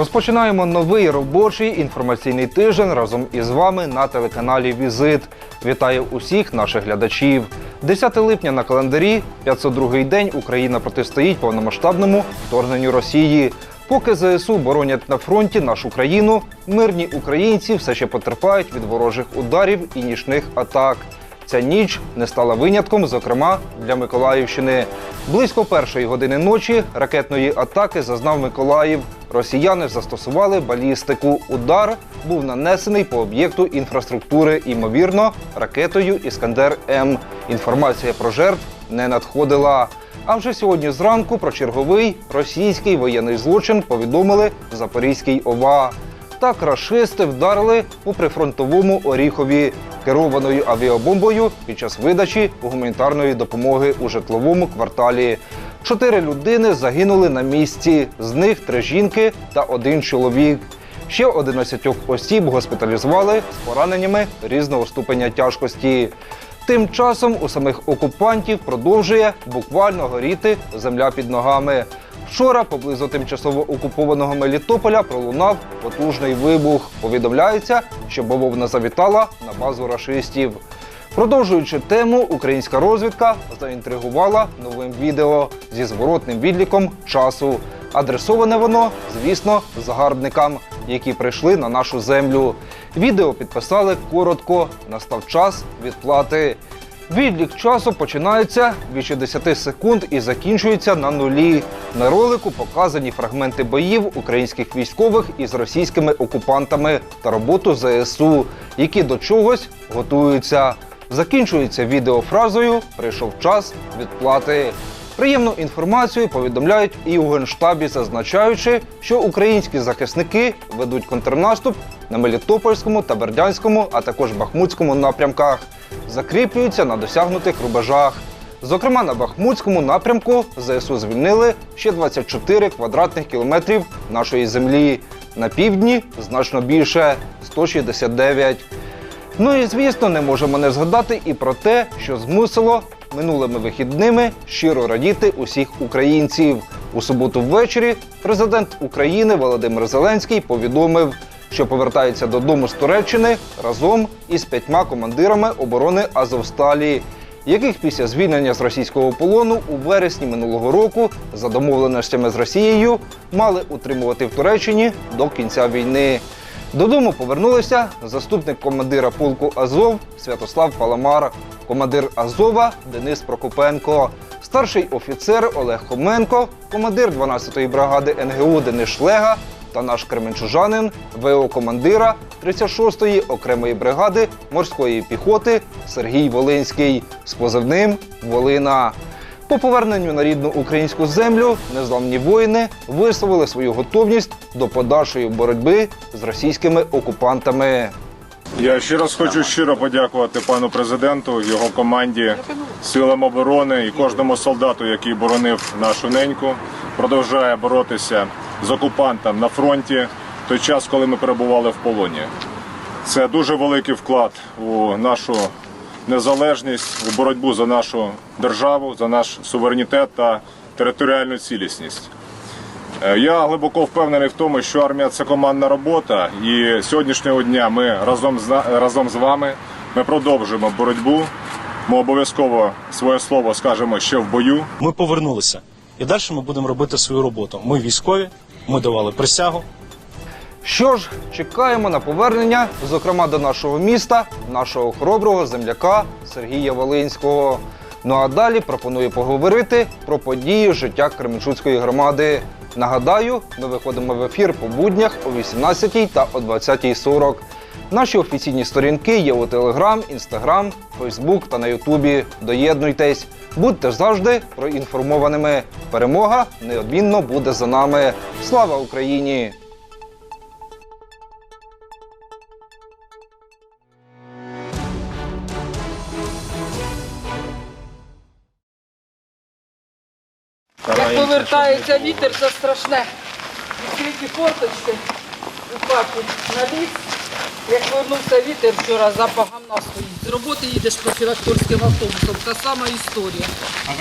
Розпочинаємо новий робочий інформаційний тиждень разом із вами на телеканалі Візит. Вітаю усіх наших глядачів. 10 липня на календарі, 502-й день Україна протистоїть повномасштабному вторгненню Росії. Поки ЗСУ боронять на фронті нашу країну, мирні українці все ще потерпають від ворожих ударів і нічних атак. Ця ніч не стала винятком, зокрема для Миколаївщини. Близько першої години ночі ракетної атаки зазнав Миколаїв. Росіяни застосували балістику. Удар був нанесений по об'єкту інфраструктури, ймовірно, ракетою Іскандер М. Інформація про жертв не надходила. А вже сьогодні зранку про черговий російський воєнний злочин повідомили в Запорізькій ОВА. Так рашисти вдарили у прифронтовому Оріхові керованою авіабомбою під час видачі гуманітарної допомоги у житловому кварталі. Чотири людини загинули на місці, з них три жінки та один чоловік. Ще 11 осіб госпіталізували з пораненнями різного ступеня тяжкості. Тим часом у самих окупантів продовжує буквально горіти земля під ногами. Вчора поблизу тимчасово окупованого Мелітополя пролунав потужний вибух. Повідомляється, що бавовна завітала на базу рашистів. Продовжуючи тему, українська розвідка заінтригувала новим відео зі зворотним відліком часу. Адресоване воно, звісно, загарбникам, які прийшли на нашу землю. Відео підписали коротко. Настав час відплати. Відлік часу починається від 60 секунд і закінчується на нулі. На ролику показані фрагменти боїв українських військових із російськими окупантами та роботу ЗСУ, які до чогось готуються. Закінчується відео фразою Прийшов час відплати. Приємну інформацію повідомляють і у генштабі, зазначаючи, що українські захисники ведуть контрнаступ на Мелітопольському та Бердянському, а також Бахмутському напрямках, закріплюються на досягнутих рубежах. Зокрема, на Бахмутському напрямку ЗСУ звільнили ще 24 квадратних кілометрів нашої землі. На півдні значно більше 169. Ну і звісно, не можемо не згадати і про те, що змусило минулими вихідними щиро радіти усіх українців. У суботу ввечері президент України Володимир Зеленський повідомив, що повертається додому з Туреччини разом із п'ятьма командирами оборони Азовсталі, яких після звільнення з російського полону у вересні минулого року за домовленостями з Росією мали утримувати в Туреччині до кінця війни. Додому повернулися заступник командира полку Азов Святослав Паламар, командир Азова Денис Прокопенко, старший офіцер Олег Хоменко, командир 12-ї бригади НГУ Денис Шлега. Та наш кременчужанин, ВО командира 36-ї окремої бригади морської піхоти Сергій Волинський. З позивним Волина. По поверненню на рідну українську землю незламні воїни висловили свою готовність до подальшої боротьби з російськими окупантами. Я ще раз хочу щиро подякувати пану президенту, його команді, силам оборони і кожному солдату, який боронив нашу неньку, продовжує боротися з окупантом на фронті в той час, коли ми перебували в полоні. Це дуже великий вклад у нашу незалежність, у боротьбу за нашу державу, за наш суверенітет та територіальну цілісність. Е, Я глибоко впевнений в тому, що армія це командна робота, і сьогоднішнього дня ми разом з разом з вами ми продовжуємо боротьбу. Ми обов'язково своє слово скажемо ще в бою. Ми повернулися. І далі ми будемо робити свою роботу. Ми військові, ми давали присягу. Що ж, чекаємо на повернення, зокрема до нашого міста, нашого хороброго земляка Сергія Волинського. Ну а далі пропоную поговорити про події життя Кременчуцької громади. Нагадаю, ми виходимо в ефір по буднях о 18 та о 20.40. Наші офіційні сторінки є у Телеграм, Інстаграм, Фейсбук та на Ютубі. Доєднуйтесь, будьте завжди проінформованими. Перемога неодмінно буде за нами. Слава Україні! Повертається вітер, це страшне. Відкриті форточки у на ліс. Як повернувся вітер вчора, запах гамна стоїть. З роботи їдеш профілакторським автобусом, та сама історія.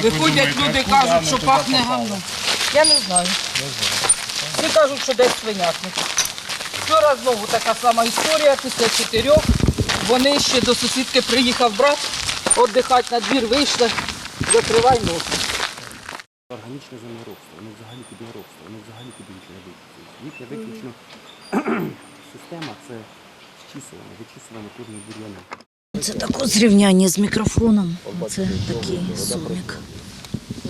Виходять люди, кажуть, що пахне гамно. Я не знаю. Всі кажуть, що десь свинятник. Вчора знову така сама історія, після чотирьох. Вони ще до сусідки приїхав брат, віддихати на двір вийшли, закривай ноги. Органічне землеробство, воно взагалі під неробство, воно взагалі під не виключно. Їхня виключно система це щісування, вичісування кожної бур'яни. Це таке зрівняння з мікрофоном. Це такий сумік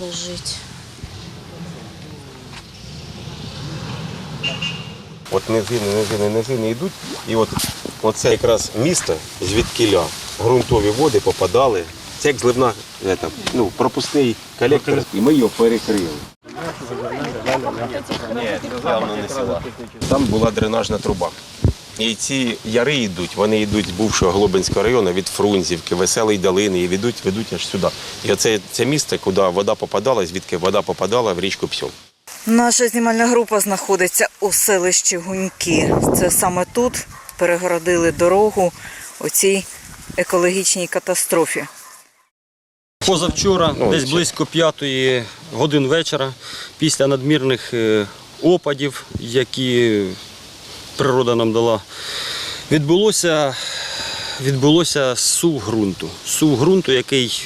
лежить. От низини, низини, низини йдуть. І от оце якраз місто, звідкиля ґрунтові води попадали. Це як зливна ета, ну, пропускний колектор, і ми його перекрили. Ні, це явно не села. Там була дренажна труба. І ці яри йдуть, вони йдуть з бувшого Глобинського району від Фрунзівки, Веселої долини і ведуть, ведуть аж сюди. І оце це місце, куди вода попадала, звідки вода попадала в річку Псьол. Наша знімальна група знаходиться у селищі Гуньки. Це саме тут перегородили дорогу у цій екологічній катастрофі. Позавчора, Ну, десь близько п'ятої годин вечора, після надмірних е, опадів, які природа нам дала, відбулося, відбулося сув ґрунту. Сув ґрунту, який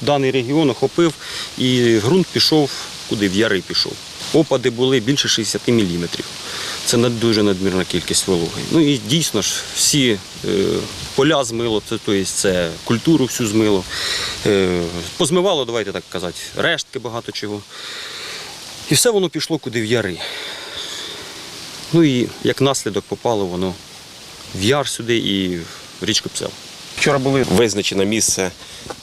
даний регіон охопив, і ґрунт пішов куди? В яри пішов. Опади були більше 60 міліметрів. Це дуже надмірна кількість вологи. Ну і дійсно ж всі е, поля змило, це, тобто це культуру всю змило. Е, позмивало, давайте так казати, рештки багато чого. І все воно пішло куди в яри. Ну і як наслідок попало воно в яр сюди і в річку Псел. Вчора було визначено місце,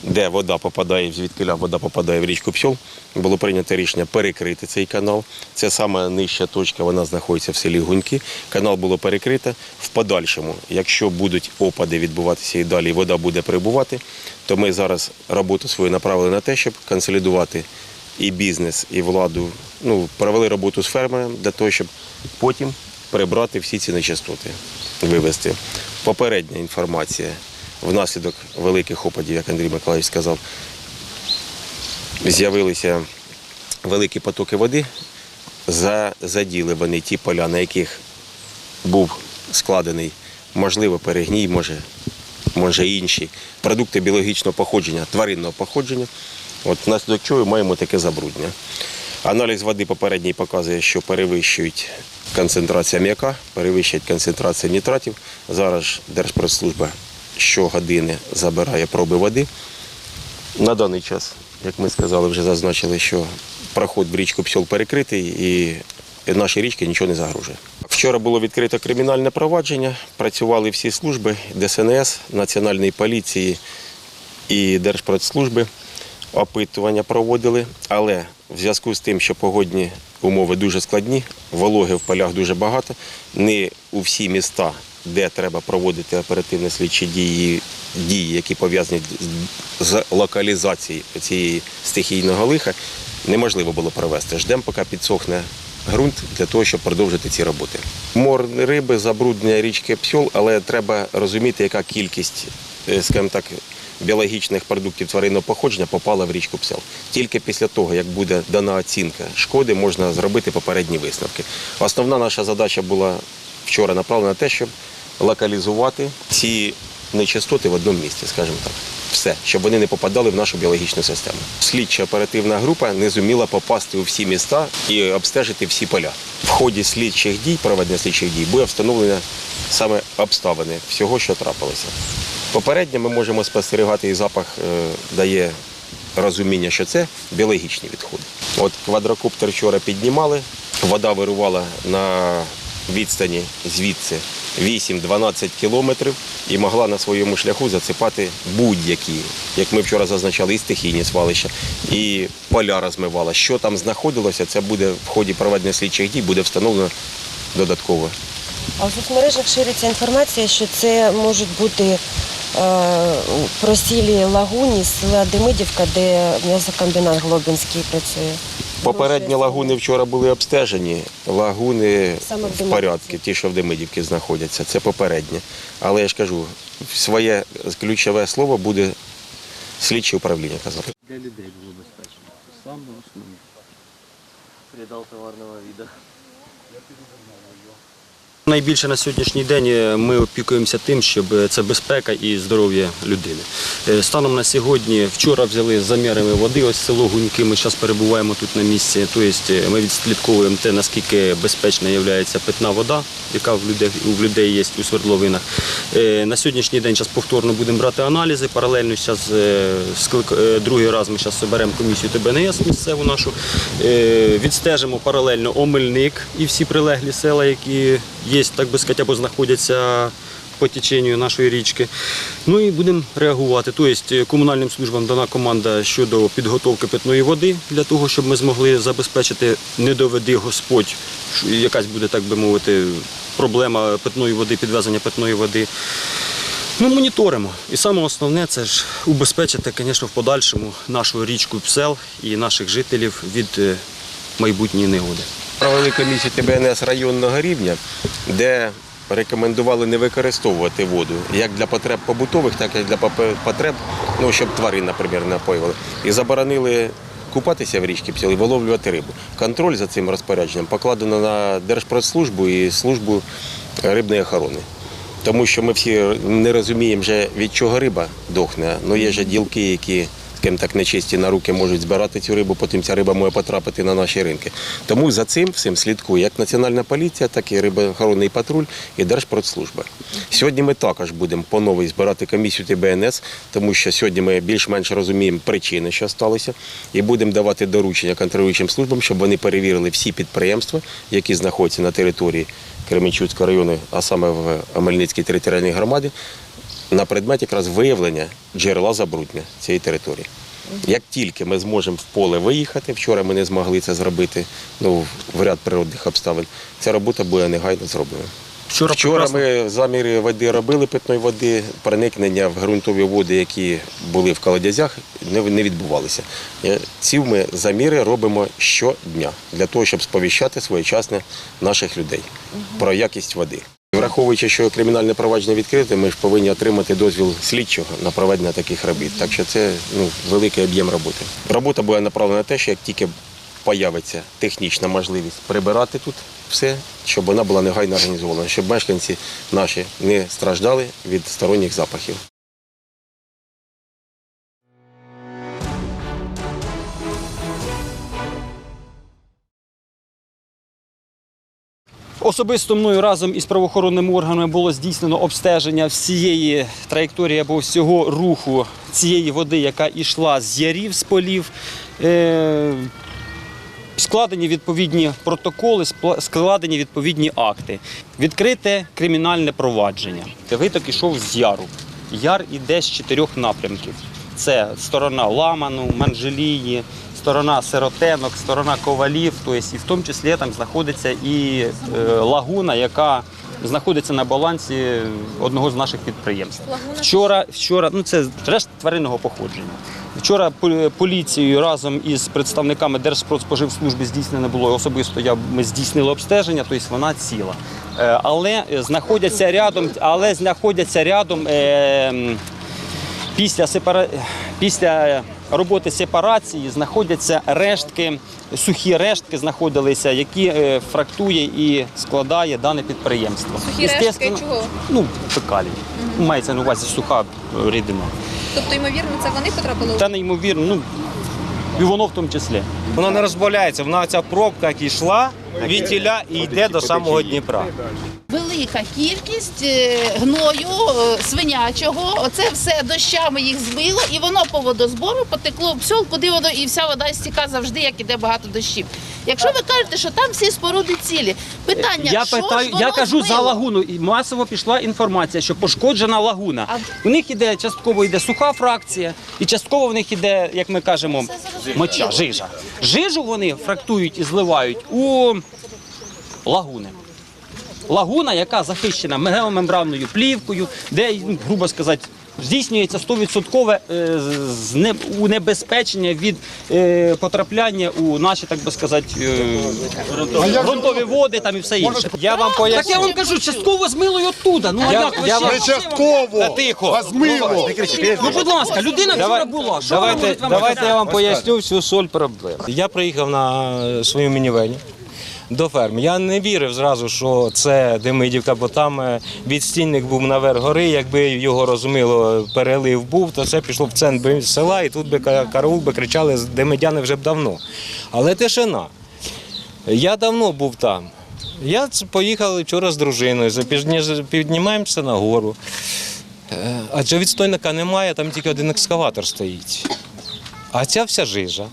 де вода попадає, звідкиля вода попадає в річку Псьол. Було прийнято рішення перекрити цей канал. Це саме нижча точка, вона знаходиться в селі Гуньки. Канал було перекрито. В подальшому, якщо будуть опади відбуватися і далі вода буде прибувати, то ми зараз роботу свою направили на те, щоб консолідувати і бізнес, і владу. Ну, провели роботу з фермером для того, щоб потім прибрати всі ці нечистоти, вивезти. Попередня інформація внаслідок великих опадів, як Андрій Миколаївич сказав, з'явилися великі потоки води, За- заділи вони ті поля, на яких був складений, можливо, перегній, може, може інші продукти біологічного походження, тваринного походження. От внаслідок чого маємо таке забруднення. Аналіз води попередній показує, що перевищують концентрація м'яка, перевищують концентрацію нітратів. Зараз Держпродслужба щогодини забирає проби води. На даний час, як ми сказали, вже зазначили, що проход в річку Псьол перекритий і нашій річці нічого не загрожує. Вчора було відкрито кримінальне провадження, працювали всі служби ДСНС, Національної поліції і Держпродслужби. Опитування проводили, але в зв'язку з тим, що погодні умови дуже складні, вологи в полях дуже багато, не у всі міста, де треба проводити оперативні слідчі дії, дії, які пов'язані з- локалізацією цієї стихійного лиха, неможливо було провести. Ждемо, поки підсохне ґрунт для того, щоб продовжити ці роботи. Мор риби, забруднення річки Псьол, але треба розуміти, яка кількість, е, скажімо так, біологічних продуктів тваринного походження попала в річку Псел. Тільки після того, як буде дана оцінка шкоди, можна зробити попередні висновки. Основна наша задача була вчора направлена на те, щоб локалізувати ці нечистоти в одному місці, скажімо так. Все, щоб вони не попадали в нашу біологічну систему. Слідча оперативна група не зуміла попасти у всі міста і обстежити всі поля. В ході слідчих дій, проведення слідчих дій, буде встановлено саме обставини всього, що трапилося. Попередньо ми можемо спостерігати, і запах е, дає розуміння, що це біологічні відходи. От квадрокоптер вчора піднімали, вода вирувала на відстані звідси 8-12 кілометрів і могла на своєму шляху засипати будь-які, як ми вчора зазначали, і стихійні свалища, і поля розмивала. Що там знаходилося, це буде в ході проведення слідчих дій, буде встановлено додатково. А в соцмережах шириться інформація, що це можуть бути е, просілі лагуні з села Демидівка, де м'ясокомбінат Глобинський працює. Попередні лагуни вчора були обстежені. Лагуни в в порядку, ті, що в Демидівці знаходяться. Це попереднє. Але я ж кажу, своє ключове слово буде слідче управління казати. Для людей було безпечно. Сам саме основне. Придав товарного вида. Найбільше на сьогоднішній день е, ми опікуємося тим, щоб е, це безпека і здоров'я людини. Е, Станом на сьогодні, вчора взяли замірами води, ось село Гуньки, ми зараз перебуваємо тут на місці. Тобто ми відслідковуємо те, наскільки безпечна є питна вода, яка в людей, у людей є у свердловинах. На сьогоднішній день повторно будемо брати аналізи. Паралельно зараз другий раз ми зараз зберемо комісію ТБНС місцеву нашу. Відстежимо паралельно Омельник і всі прилеглі села, які є, так би сказати, або знаходяться по теченню нашої річки. Ну і будемо реагувати. Тобто комунальним службам дана команда щодо підготовки питної води для того, щоб ми змогли забезпечити, не доведи Господь, якась буде, так би мовити, проблема питної води, підвезення питної води. Ми моніторимо. І саме основне це ж убезпечити, звісно, в подальшому нашу річку Псел і наших жителів від е, майбутньої негоди. Провели комісію ТБНС районного рівня, де рекомендували не використовувати воду як для потреб побутових, так і для потреб, ну, щоб тварин, наприклад, напоювали. І заборонили купатися в річці Псел і виловлювати рибу. Контроль за цим розпорядженням покладено на Держпродслужбу і службу рибної охорони. Тому що ми всі не розуміємо, вже від чого риба дохне. Ну є ж ділки, які скажімо так нечисті на руки можуть збирати цю рибу, потім ця риба може потрапити на наші ринки. Тому за цим всім слідкує як Національна поліція, так і рибоохоронний патруль і Держпродслужба. Сьогодні ми також будемо по новій збирати комісію ТБНС, тому що сьогодні ми більш-менш розуміємо причини, що сталося, і будемо давати доручення контролюючим службам, щоб вони перевірили всі підприємства, які знаходяться на території Кременчуцького району, а саме в Омельницькій територіальній громаді, на предмет якраз виявлення джерела забруднення цієї території. Як тільки ми зможемо в поле виїхати, вчора ми не змогли це зробити ну, в ряд природних обставин, ця робота буде негайно зроблена. Вчора, Вчора ми заміри води робили питної води, проникнення в ґрунтові води, які були в колодязях, не, відбувалися. Е, Ці ми заміри робимо щодня для того, щоб сповіщати своєчасно наших людей про якість води. Враховуючи, що кримінальне провадження відкрите, ми ж повинні отримати дозвіл слідчого на проведення таких робіт. Так що це ну, великий об'єм роботи. Робота буде направлена на те, що як тільки появиться технічна можливість прибирати тут все, щоб вона була негайно організована, щоб мешканці наші не страждали від сторонніх запахів. Особисто мною разом із правоохоронними органами було здійснено обстеження всієї траєкторії або всього руху цієї води, яка йшла з ярів, з полів. Е, Складені відповідні протоколи, складені відповідні акти. Відкрите кримінальне провадження. Виток ішов з яру. Яр іде з чотирьох напрямків. Це сторона Ламану, Манжелії, сторона Сиротенок, сторона Ковалів, тобто і в тому числі там знаходиться і е, лагуна, яка знаходиться на балансі одного з наших підприємств. Вчора, вчора, ну це решт тваринного походження. Вчора поліцією разом із представниками Держпродспоживслужби здійснено було особисто. Я ми здійснили обстеження, тобто вона ціла. Е, Але знаходяться рядом, але знаходяться рядом. Е, Після, сепара... Після роботи сепарації знаходяться рештки, сухі рештки знаходилися, які е, фрактує і складає дане підприємство. Сухі рештки чого? Ну, фекалій. Мається на увазі суха рідина. Тобто, ймовірно, це вони потрапили Та неймовірно, ну і воно в тому числі. Вона не розбавляється, вона ця пробка, як йшла від тіля і йде до самого Дніпра. Велика кількість е, гною е, свинячого. Оце все дощами їх збило, і воно по водозбору потекло в псьол, куди воно і вся вода стіка завжди, як іде багато дощів. Якщо ви кажете, що там всі споруди цілі, питання Я що питаю, ж воно я кажу за лагуну, і масово пішла інформація, що пошкоджена лагуна. У них іде частково йде суха фракція, і частково в них іде, як ми кажемо, моча, жижа. Жижу вони фрактують і зливають у лагуни. Лагуна, яка захищена геомембранною плівкою, де, ну, грубо сказати, здійснюється 100% е, унебезпечення від е, потрапляння у наші, так би сказати, е, ґрунтові води там і все інше. Я вам поясню. Так я вам кажу, частково змило й оттуда. Ну а як ви ще? Оце частково, тихо. а змило. Ну, будь ласка, людина вчора була. Що Давайте, вам давайте я вам поясню всю соль проблеми. Я приїхав на своєму мінівені. До ферми. Я не вірив зразу, що це Демидівка, бо там е, відстійник був наверх гори. Якби його розуміло, перелив був, то це пішло в центр села, і тут би ка- караул би кричали Демидяни вже б давно. Але тишина. Я давно був там. Я поїхав вчора з дружиною, піднімаємося на гору. Е, Адже відстойника немає, там тільки один екскаватор стоїть. А ця вся жижа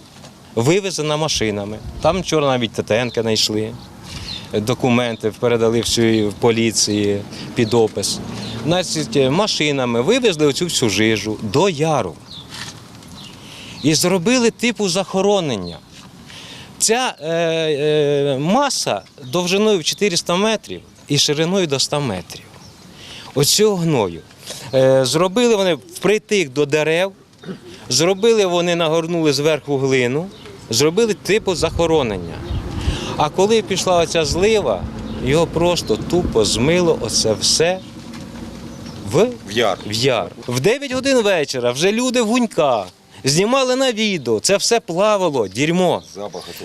вивезена машинами. Там вчора навіть ТТНки знайшли, документи передали в поліції під опис. Значить, машинами вивезли оцю всю жижу до яру. І зробили типу захоронення. Ця е, е, маса довжиною в 400 метрів і шириною до 100 метрів. Оцього гною. Е, зробили вони впритик до дерев, зробили вони, нагорнули зверху глину, зробили типу захоронення. А коли пішла оця злива, його просто тупо змило оце все в, В яр. в яр. В 9 годин вечора вже люди в гуньках. Знімали на відео, це все плавало, дерьмо.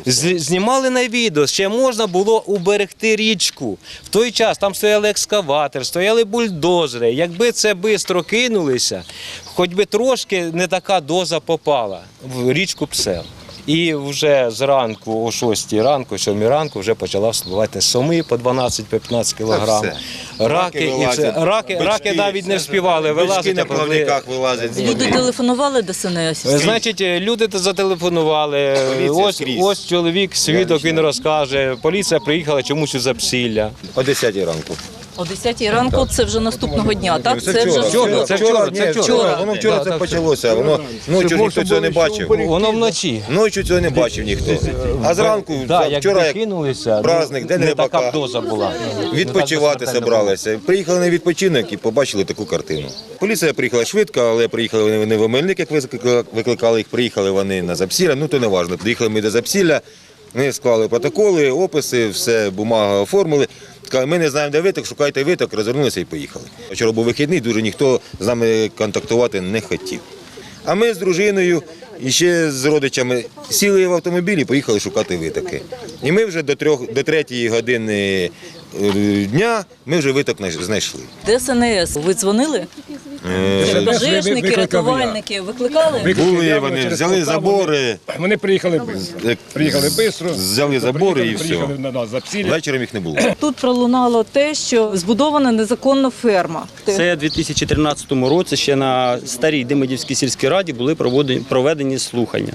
З- Знімали на відео, ще можна було уберегти річку. В той час там стояли екскаватор, стояли бульдозери. Якби це швидко кинулися, хоч би трошки не така доза попала в річку Псел. І вже зранку, о 6 ранку, 7 ранку, вже почала вспливати соми по 12-15 кілограм. Раки, і все. вилазять, Раки, раки бички, навіть не вспівали Бички на плавниках вилазять. Люди телефонували до СНС. Значить, люди зателефонували. Поліція Ось, скрізь. ось чоловік, свідок, він розкаже. Поліція приїхала чомусь у запсілля. О 10 ранку. О 10 ранку це вже наступного дня, так? Це вже вчора, вчора. це вчора, це вчора. Воно вчора це так, почалося. Воно ночі ніхто цього не бачив. Воно вночі. Ночі цього не бачив ніхто. А зранку, вчора, як кинулися, ну, праздник, День не рибака. така доза була. відпочивати зібралися. Приїхали на відпочинок і побачили таку картину. Поліція приїхала швидко, але приїхали вони не в Омельник, як викликали- викликали їх, приїхали вони на Запсілля, ну то не важливо. Приїхали ми до Запсілля, ми склали протоколи, описи, все, бумага оформили. Сказали, ми не знаємо, де виток, шукайте виток, розвернулися і поїхали. Вчора був вихідний, дуже ніхто з нами контактувати не хотів. А ми з дружиною і ще з родичами сіли в автомобіль і поїхали шукати витоки. І ми вже до трьох до третьої години е, дня ми вже виток знайш- знайшли. ДСНС. Ви дзвонили? Е, Пожежники, рятувальники викликали? Були вони, взяли забори, Вони приїхали швидко. е, Приїхали швидко. взяли забори і все. Вечором їх не було. Тут пролунало те, що збудована незаконно ферма. Це в 2013 році ще на старій Демидівській сільській раді були проводені- проведені слухання.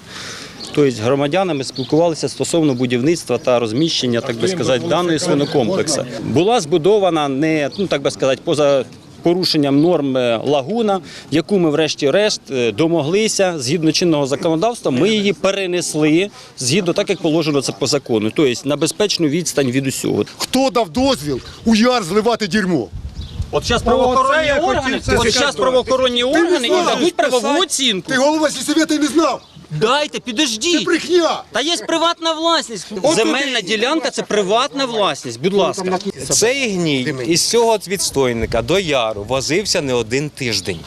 Тобто громадянами спілкувалися стосовно будівництва та розміщення, так би сказати, даної свинокомплексу. Була збудована не ну так би сказати, поза порушенням норм е, лагуна, яку ми, врешті-решт, е, домоглися згідно чинного законодавства. Ми її перенесли згідно так, як положено це по закону, тобто на безпечну відстань від усього. Хто дав дозвіл у яр зливати дерьмо? От зараз правоохоронні органи, от зараз правоохоронні органи і дадуть правову оцінку. Ти голова сільсовета і не знав. Дайте, підождіть. Брехня. Та є приватна власність. Земельна ділянка це приватна власність. Будь ласка. Цей гній із цього відстойника до яру возився не один тиждень.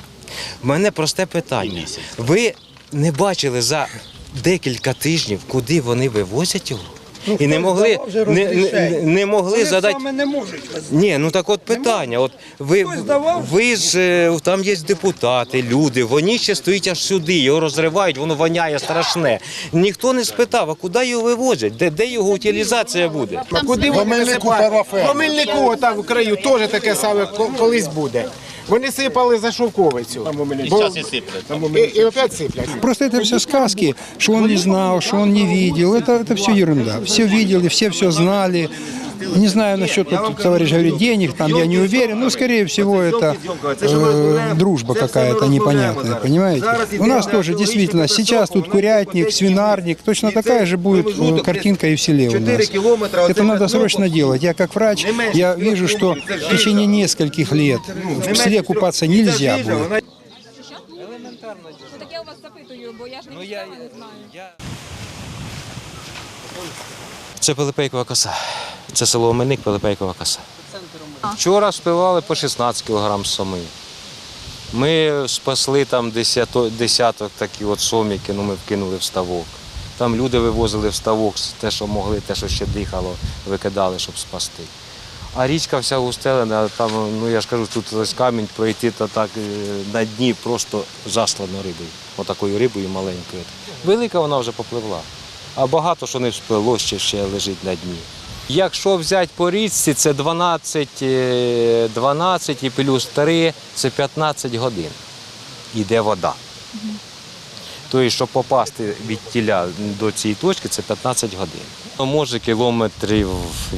У мене просте питання. Ви не бачили за декілька тижнів, куди вони вивозять його? І не могли, не, не, не могли задати. не можуть. Ні, ну так от питання. От ви, ви ж е, там є депутати, люди, вони ще стоять аж сюди, його розривають, воно воняє страшне. Ніхто не спитав, а куди його вивозять? Де, де його утилізація буде? А куди вони Гомельнику насипають? В Гомельнику, там в краю, теж таке саме ко- колись буде. Вони сипали за шовковицю. Бо- І, і опять сиплять. Просто это все сказки, что он не знал, что он не видел. Это, это все ерунда. Все видели, все все знали. Не знаю насчет, вот, товарищ говорит, денег, там я не уверен, но скорее всего это э, дружба какая-то непонятная, понимаете? У нас тоже действительно сейчас тут курятник, свинарник, точно такая же будет э, картинка и в селе у нас. Это надо срочно делать. Я как врач, я вижу, что в течение нескольких лет в селе купаться нельзя будет. Так я у вас запитую, бо я ж не знаю. Це Пилипейкова коса. Це село Омельник, Пилипейкова коса. Вчора спивали по 16 кг соми. Ми спасли там десяток, десяток такі от соміки, ну ми вкинули в ставок. Там люди вивозили в ставок те, що могли, те, що ще дихало, викидали, щоб спасти. А річка вся устелена, там, ну я ж кажу, тут ось камінь пройти, то так е, на дні просто заслано рибою. Отакою рибою маленькою. Велика вона вже попливла. А багато що не всплило, ще, ще лежить на дні. Якщо взяти по річці, це 12, е, 12 і плюс 3 це 15 годин. Іде вода. Тобто, щоб попасти від тіля до цієї точки, це 15 годин. Ну, Може кілометрів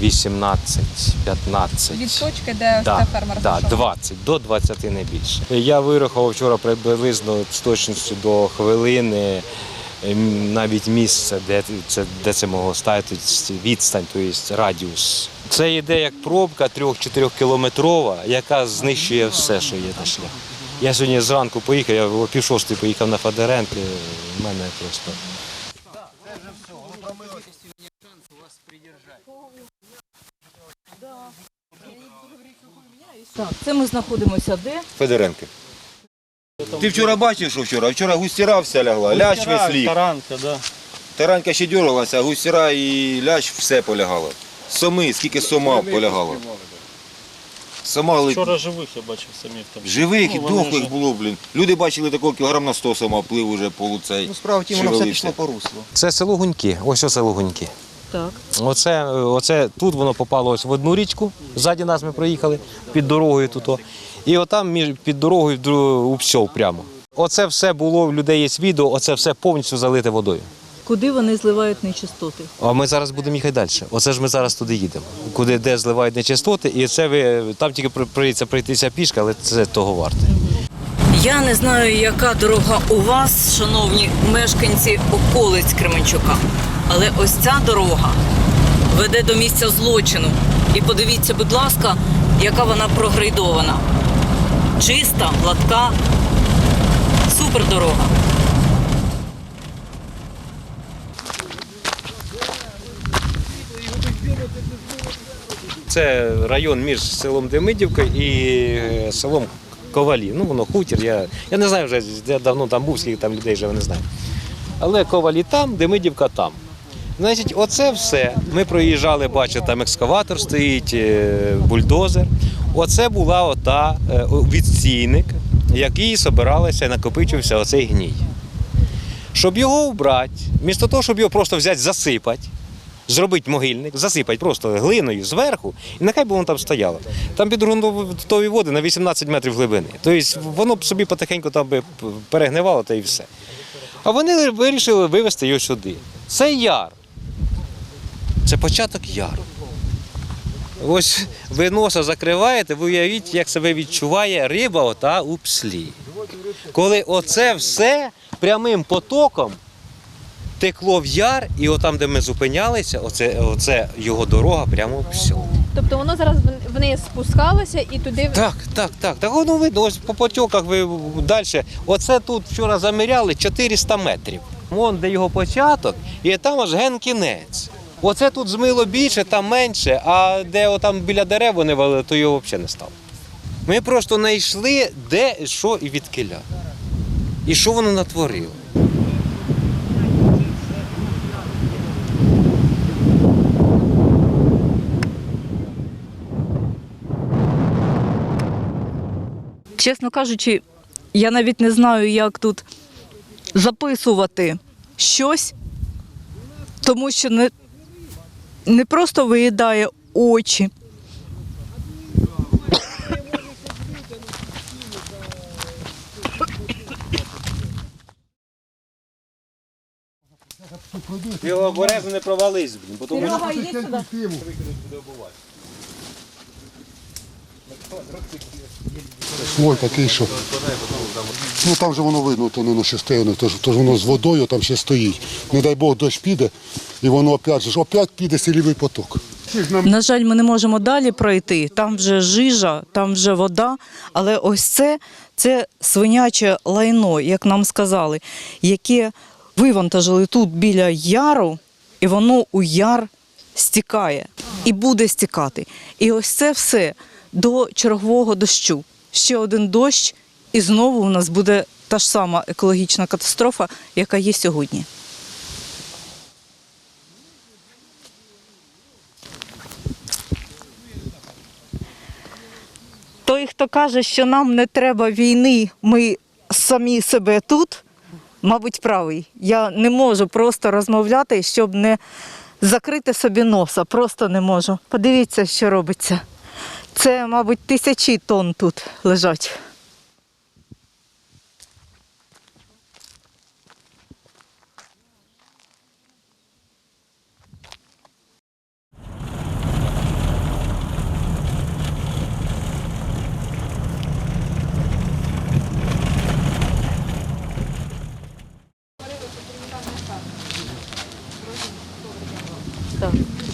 18-15. Від точки, де Да, ферма да, 20, до 20 не більше. Я вирахував вчора приблизно з точністю до хвилини навіть місце, де це, де це могло стати, відстань, тобто радіус. Це йде як пробка 3-4 кілометрова, яка знищує все, що є на шляху. Я сьогодні зранку поїхав, я о пів шостої поїхав на Федоренки, в мене просто. Так, це ми знаходимося де? Федоренки. Ти вчора бачив, що вчора? Вчора густіра вся лягла, лящ весь ліг. Таранка, да. Таранька ще дергалася, а густіра і лящ все полягало. Соми, скільки сома полягало. Сома ли- Вчора живих я бачив самих там. живих і Ну, вони дохлих вже- було, блін. Люди бачили такого кілограм на 100 сома плив уже полуцей. Ну, справа в тім, воно все пішло по руслу. Це село Гуньки, ось оце село Гуньки. Так. Оце, оце тут воно попало ось в одну річку. Ззаді нас ми проїхали під дорогою тут. о. І отам між під дорогою дру- у псьов прямо. Оце все було, в людей є відео, оце все повністю залите водою. Куди вони зливають нечистоти? А ми зараз будемо їхати далі. Оце ж ми зараз туди їдемо. Куди де зливають нечистоти, і це ви там тільки прийдеться пройтися пішки, але це того варте. Я не знаю, яка дорога у вас, шановні мешканці околиць Кременчука. Але ось ця дорога веде до місця злочину. І подивіться, будь ласка, яка вона прогрейдована. Чиста, гладка, супер дорога. Це район між селом Демидівка і е, селом Ковалі. Ну, воно хутір. Я, я не знаю вже, я давно там був, скільки там людей вже не знаю. Але Ковалі там, Демидівка там. Значить, оце все. Ми проїжджали, бачите, там екскаватор стоїть, е, бульдозер. Оце була ота е, відстійник, який собиралися і накопичився оцей гній. Щоб його вбрати, вмісто того, щоб його просто взяти, засипати, зробити могильник, засипати просто глиною зверху, і нехай би воно там стояло. Там під ґрунтові води на 18 метрів глибини. Тобто воно б собі потихеньку там би перегнивало та і все. А вони вирішили вивезти його сюди. Це яр. Це початок яру. Ось ви носа закриваєте, ви уявіть, як себе відчуває риба ота у пслі. Коли оце все прямим потоком текло в яр, і отам, де ми зупинялися, оце, оце його дорога прямо в псьо. Тобто воно зараз вниз спускалося і туди Так, так, так. Так воно видно, ось по потоках ви далі. Оце тут вчора заміряли 400 метрів. Вон де його початок, і там аж ген кінець. Оце тут змило більше, там менше, а де отам біля дерев вони вали, то його взагалі не стало. Ми просто знайшли, де, що і від киля. І що воно натворило. Чесно кажучи, я навіть не знаю, як тут записувати щось, тому що не, не просто виїдає очі. Його обережно не провались, бо тому Серега, йди сюди. Слой такий, що ну там же воно видно, то не на частину, тож, тож воно з водою там ще стоїть. Не дай Бог дощ піде, і воно опять же ж, опять піде сілівий поток. На жаль, ми не можемо далі пройти. Там вже жижа, там вже вода. Але ось це, це свиняче лайно, як нам сказали, яке вивантажили тут біля яру, і воно у яр стікає і буде стікати. І ось це все до чергового дощу. Ще один дощ, і знову у нас буде та ж сама екологічна катастрофа, яка є сьогодні. Хто каже, що нам не треба війни, ми самі себе тут, мабуть, правий. Я не можу просто розмовляти, щоб не закрити собі носа. Просто не можу. Подивіться, що робиться. Це, мабуть, тисячі тонн тут лежать.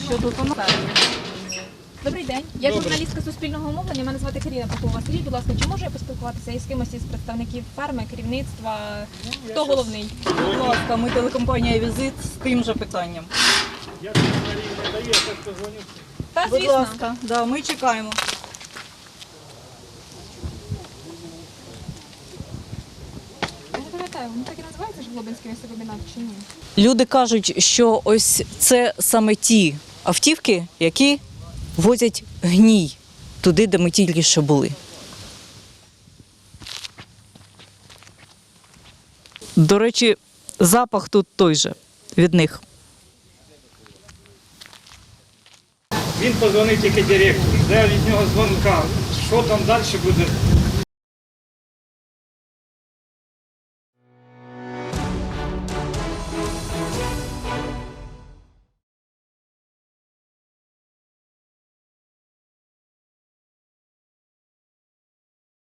Що тут у? Добрий день. Я журналістка Суспільного мовлення. Мене звати Каріна Попова. Скажіть, будь ласка, чи можу я поспілкуватися із кимось із представників ферми, керівництва? Хто головний? Будь ласка, ми телекомпанія Візит з тим же питанням. Та, Будь звісно. ласка, да, ми чекаємо. Я не пам'ятаю, вони так і називаються ж Глобинський м'ясокомбінат чи ні? Люди кажуть, що ось це саме ті автівки, які возять гній туди, де ми тільки що були. До речі, запах тут той же від них. Він позвонив тільки директору, де від нього дзвонка. Що там далі буде,